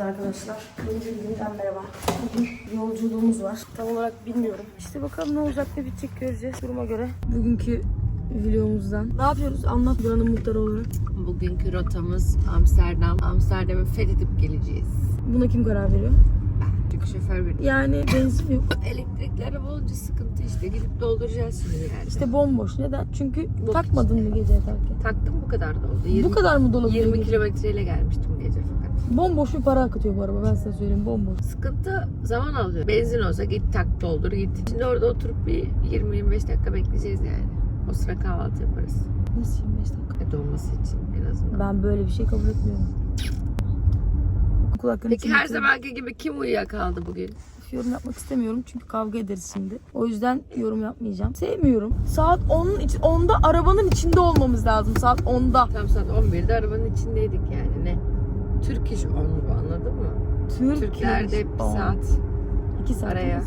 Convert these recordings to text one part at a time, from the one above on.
Evet arkadaşlar, yeni bir günden merhaba. Bugün yolculuğumuz var. Tam olarak bilmiyorum. İşte bakalım ne olacak ne bitecek göreceğiz duruma göre. Bugünkü videomuzdan. Ne yapıyoruz? Anlat buranın muhtarı olarak. Bugünkü rotamız Amsterdam. Amsterdam'ı fethedip geleceğiz. Buna kim karar veriyor? Çünkü şoför benim. Yani benzin yok. Elektrikleri bulunca sıkıntı işte. Gidip dolduracağız şimdi yani. İşte bomboş. Neden? Çünkü Yok. takmadın mı gece yatarken? Taktım bu kadar da oldu. 20, Bu kadar mı dolabiliyor 20 gece? kilometreyle gelmiştim gece fakat. Bomboş bir para akıtıyor bu araba ben size söyleyeyim bomboş. Sıkıntı zaman alıyor. Benzin olsa git tak doldur git. Şimdi orada oturup bir 20-25 dakika bekleyeceğiz yani. O sıra kahvaltı yaparız. Nasıl 25 dakika? E, dolması için en azından. Ben böyle bir şey kabul etmiyorum. Kulaklarını Peki her zamanki gibi kim uyuyakaldı bugün? Yorum yapmak istemiyorum çünkü kavga ederiz şimdi. O yüzden yorum yapmayacağım. Sevmiyorum. Saat 10'un için 10'da arabanın içinde olmamız lazım. Saat 10'da. Tam saat 11'de arabanın içindeydik yani ne? Türk iş on bu anladın mı? Türk Türklerde bir saat 2 saat araya.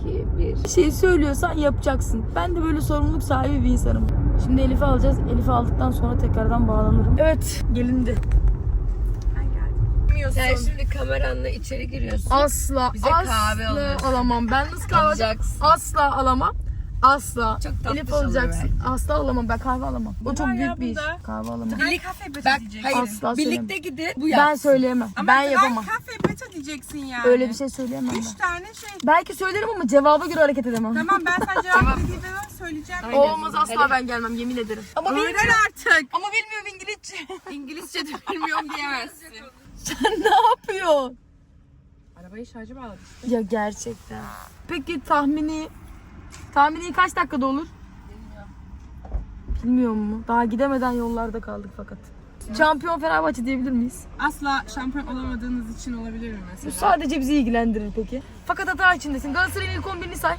2 1 Bir şey söylüyorsan yapacaksın. Ben de böyle sorumluluk sahibi bir insanım. Şimdi Elif'i alacağız. Elif'i aldıktan sonra tekrardan bağlanırım. Evet, gelindi. Sen şimdi kameranla içeri giriyorsun. Asla, Bize asla kahve alıyorsun. alamam. Ben nasıl kahve alacağım? Alacaksın. Asla alamam. Asla. Çok tatlı Elif oluyor alacaksın. Asla alamam. Ben kahve alamam. O çok büyük bir iş. Kahve alamam. Birlik, kafe beta bak diyeceksin. hayır Asla birlikte söylemem. gidin. Bu Ben söyleyemem. Ama ben yapamam. kafe beta diyeceksin yani. Öyle bir şey söyleyemem Üç ben. tane şey. Belki söylerim ama cevaba göre hareket edemem. Tamam ben sana cevap dediğinde ben söyleyeceğim. Aynen. Olmaz asla Hadi. ben gelmem yemin ederim. Ama Öğren artık. Ama bilmiyorum İngilizce. İngilizce de bilmiyorum diyemezsin. Sen ne yapıyorsun? Arabayı şarjı bağladı. Ya gerçekten. Peki tahmini tahmini kaç dakikada olur? Bilmiyorum mu? Daha gidemeden yollarda kaldık fakat. Şampiyon Fenerbahçe diyebilir miyiz? Asla şampiyon olamadığınız için olabilir mi Bu mesela? sadece bizi ilgilendirir peki. Fakat hata içindesin. Galatasaray'ın ilk 11'ini say.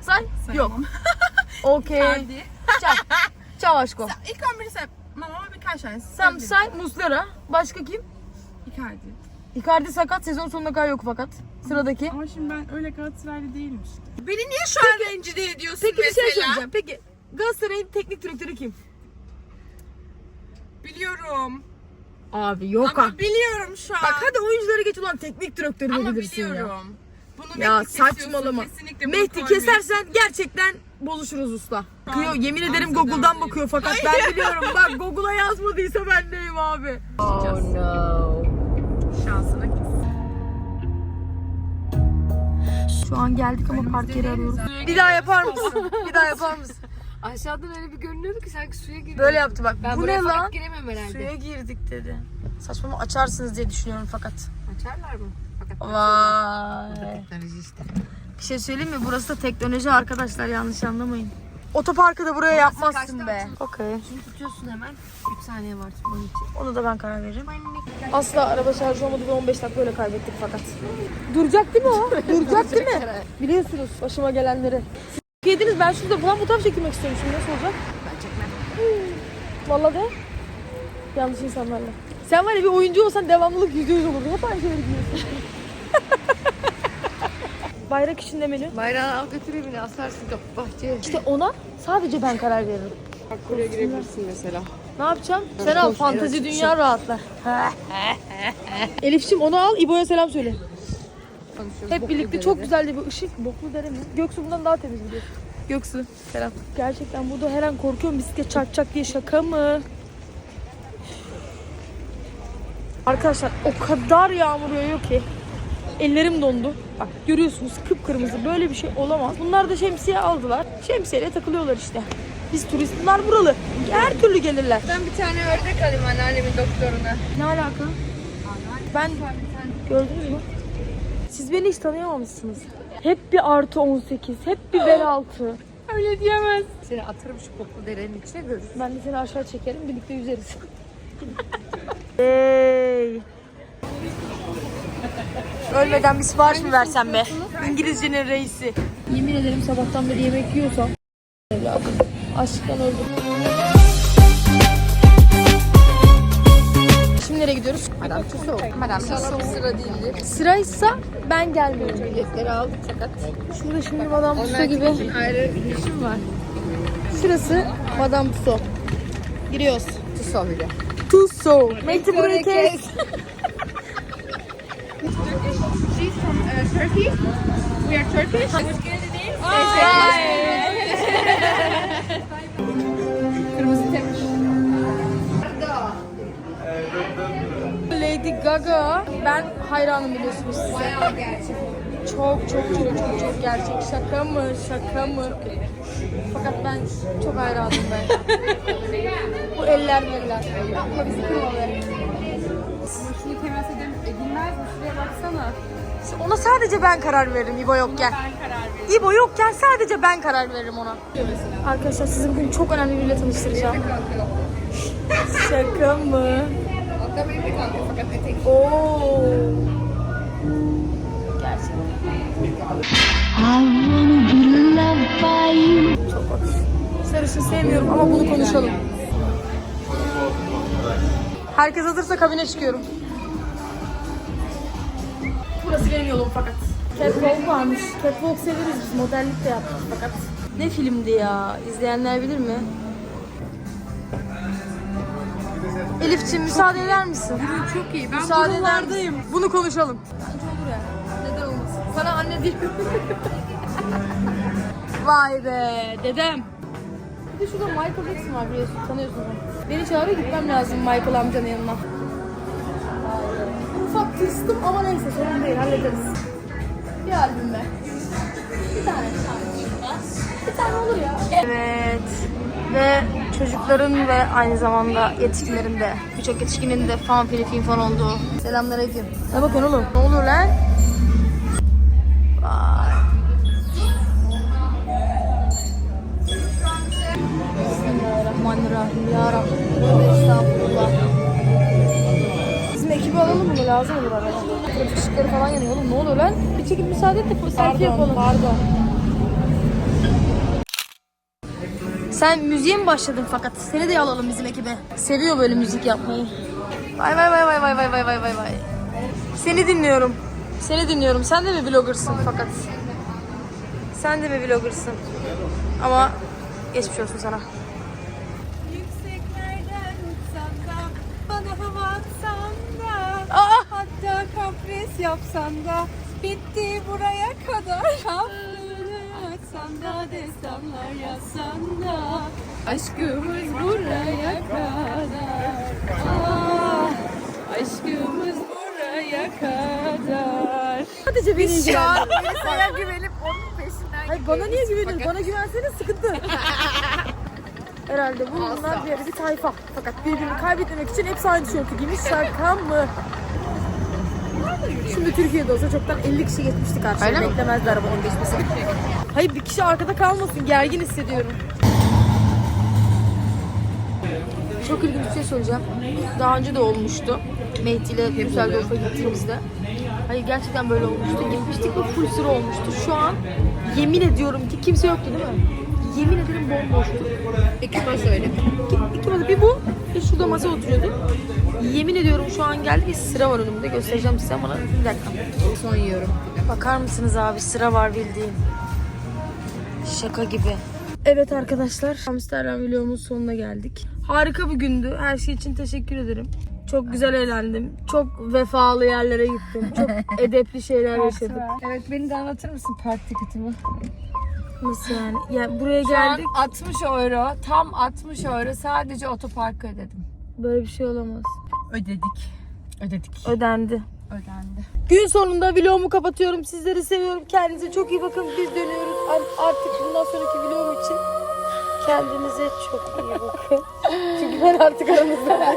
Say. Yok. Sayamam. Okey. Hadi. Çav. Çav aşko. İlk 11'i say. Ama birkaç tanesi. Sen say Muslera. Başka kim? Icardi. Icardi sakat. Sezon sonuna kadar yok fakat. Sıradaki. Ama şimdi ben öyle Galatasaraylı değilim işte. Beni niye şu an rencide ediyorsun Peki bir şey söyleyeceğim. Peki Galatasaray'ın teknik direktörü kim? Biliyorum. Abi yok Ama biliyorum şu an. Bak hadi oyuncuları geç ulan teknik direktörü Ama bilirsin ya. biliyorum. Bunu Ya Mehdi kesiyorsun, saçmalama. kesinlikle bunu Mehdi koymuyorsun. kesersen gerçekten bozuşuruz usta. Bakıyor, yemin ederim Amsterdam Google'dan değil. bakıyor fakat ben biliyorum. Bak Google'a yazmadıysa ben neyim abi. Oh no. Şansına Şu an geldik ama park yeri arıyoruz. Bir daha yapar mısın? Bir daha yapar mısın? Aşağıdan öyle bir görünüyordu ki sanki suya giriyor. Böyle yaptı bak. Ben Bu ne lan? giremem herhalde. Suya girdik dedi. Saçmalama açarsınız diye düşünüyorum fakat. Açarlar mı? Fakat Vay. teknoloji işte. Bir şey söyleyeyim mi? Burası da teknoloji arkadaşlar yanlış anlamayın. Otoparkı da buraya yapmazsın be. Okey. Şunu tutuyorsun hemen. 3 saniye var tutman için. Onu da ben karar veririm. Asla araba şarj olmadı ve 15 dakika öyle kaybettik fakat. Duracak değil mi o? Duracak değil mi? Biliyorsunuz başıma gelenleri. Siz yediniz ben şurada falan fotoğraf çekilmek istiyorum şimdi nasıl olacak? Ben çekmem. Vallahi de yanlış insanlarla. Sen var ya bir oyuncu olsan devamlılık yüzde yüz olurdu. Hep aynı şeyleri giyiyorsun. Bayrak için demeli. Bayrağını al götür evine asarsın kapı bahçeye. İşte ona sadece ben karar veririm. Bak buraya girebilirsin mesela. Ne yapacağım? Sen al fantezi dünya rahatlar. Elif'ciğim onu al İbo'ya selam söyle. Konuşuyoruz. Hep boklu birlikte çok güzel de bir ışık. Boklu dere mi? Göksu bundan daha temiz biliyorsun. Göksu selam. Gerçekten burada her an korkuyorum bisiklet çarpacak diye şaka mı? Arkadaşlar o kadar yağmur yağıyor ki ellerim dondu. Bak görüyorsunuz kıpkırmızı böyle bir şey olamaz. Bunlar da şemsiye aldılar. Şemsiyeyle takılıyorlar işte. Biz turist bunlar buralı. Her türlü gelirler. Ben bir tane ördek alayım anneannemin doktoruna. Ne alaka? Ben gördünüz mü? Siz beni hiç tanıyamamışsınız. Hep bir artı 18, hep bir bel altı. Öyle diyemez. Seni atırım şu koklu derenin içine görürsün. Ben de seni aşağı çekerim, birlikte yüzeriz. hey. Ölmeden bir sipariş mi versem be? İngilizcenin reisi. Yemin ederim sabahtan beri yemek yiyorsam evladım. Açlıktan öldüm. Şimdi nereye gidiyoruz? Madame Tussauds. Madame Tussauds sıra değildir. Sıraysa ben gelmiyorum. Biletleri aldık fakat. Şurada şimdi Madame Tussauds gibi. ayrı işim var. Şurası Madame Tussauds. Giriyoruz. Tussauds bile. Tussauds. Mektup burayı kes. Turkey? We are Turkish? Kırmızı tepmiş. Lady Gaga. Ben hayranım biliyorsunuz size. Çok çok çok çok çok gerçek. Şaka mı? Şaka mı? Fakat ben çok hayranım ben. Bu eller eller. Yapma bizi kırma Ona sadece ben karar veririm İbo yokken. Ben karar veririm. İbo yokken sadece ben karar veririm ona. Arkadaşlar sizi bugün çok önemli biriyle tanıştıracağım. Şaka mı? Hatta benim de kalkıyor fakat etek. Oo. Gerçekten. Çok hoş. Sarışın sevmiyorum ama bunu konuşalım. Herkes hazırsa kabine çıkıyorum. Benim yolum fakat. Catwalk varmış. Catwalk severiz biz. Modellik de yaptık fakat. Ne filmdi ya? İzleyenler bilir mi? Elif'ciğim müsaade eder misin? Çok iyi. Ben Müsaade eder misin? Bunu konuşalım. Bence olur yani. Neden olmasın? Sana anne değil. Vay be dedem. Bir de şurada Michael Jackson var biliyorsun tanıyorsun onu. Beni çağırıyor gitmem lazım Michael amcanın yanına. Vay be. Ufak tırstım ama neyse sorun değil hallederiz. Bir albüm be. Bir tane. Bir tane. Olur ya. Evet. Ve çocukların ve aynı zamanda yetişkinlerin de birçok yetişkinin de fan fili film fan olduğu. Selamünaleyküm. Ne bakıyorsun oğlum? Ne oluyor lan? Vay. Bismillahirrahmanirrahim. Ya. Tövbe Estağfurullah. Alalım mı? Lazım olur arada. Trafik ışıkları falan yanıyor oğlum. Ne oluyor lan? Bir çekip müsaade et de selfie yapalım. Pardon. Sen müziğe mi başladın fakat? Seni de alalım bizim ekibe. Seviyor böyle müzik yapmayı. Vay vay vay vay vay vay vay vay vay vay. Seni dinliyorum. Seni dinliyorum. Sen de mi vloggersın fakat? Sen de mi vloggersın? Ama geçmiş olsun sana. Hatta kapris yapsan da bitti buraya kadar kapını açsan da destanlar yazsan da aşkımız buraya kadar ah, aşkımız buraya kadar Sadece beni ilgilendir. Birisine güvenip onun peşinden Hayır bana niye güveniyorsun? Bana güvensene sıkıntı. Herhalde bunlar bir, bir tayfa. Fakat birbirini kaybetmemek için hepsi aynı tişörtü giymiş. Şaka mı? Şimdi Türkiye'de olsa çoktan 50 kişi geçmişti karşıya. Öyle mi? Beklemezdi arabanın geçmesini. Hayır bir kişi arkada kalmasın. Gergin hissediyorum. Çok ilginç bir şey söyleyeceğim. Daha önce de olmuştu. Mehdi ile Düsseldorf'a gittiğimizde. Hayır gerçekten böyle olmuştu. Gitmiştik ve full sıra olmuştu. Şu an yemin ediyorum ki kimse yoktu değil mi? Yemin ederim bomboştu. İki baş öyle. İki, iki bir bu, şurada masa oturuyordu. Yemin ediyorum şu an geldi bir sıra var önümde. Göstereceğim size ama bir dakika. Son yiyorum. Bakar mısınız abi sıra var bildiğin. Şaka gibi. Evet arkadaşlar Amsterdam vlogumuz sonuna geldik. Harika bir gündü. Her şey için teşekkür ederim. Çok güzel eğlendim. Çok vefalı yerlere gittim. Çok edepli şeyler yaşadık. Evet beni de anlatır mısın park tiketimi? Nasıl yani? Yani buraya Şu an geldik. 60 euro, tam 60 euro sadece otoparka ödedim. Böyle bir şey olamaz. Ödedik. Ödedik. Ödendi. Ödendi. Gün sonunda vlogumu kapatıyorum. Sizleri seviyorum. Kendinize çok iyi bakın. Biz dönüyoruz. Ar- Artık bundan sonraki vlogum için kendinize çok iyi bakın. Çünkü ben artık aranızda.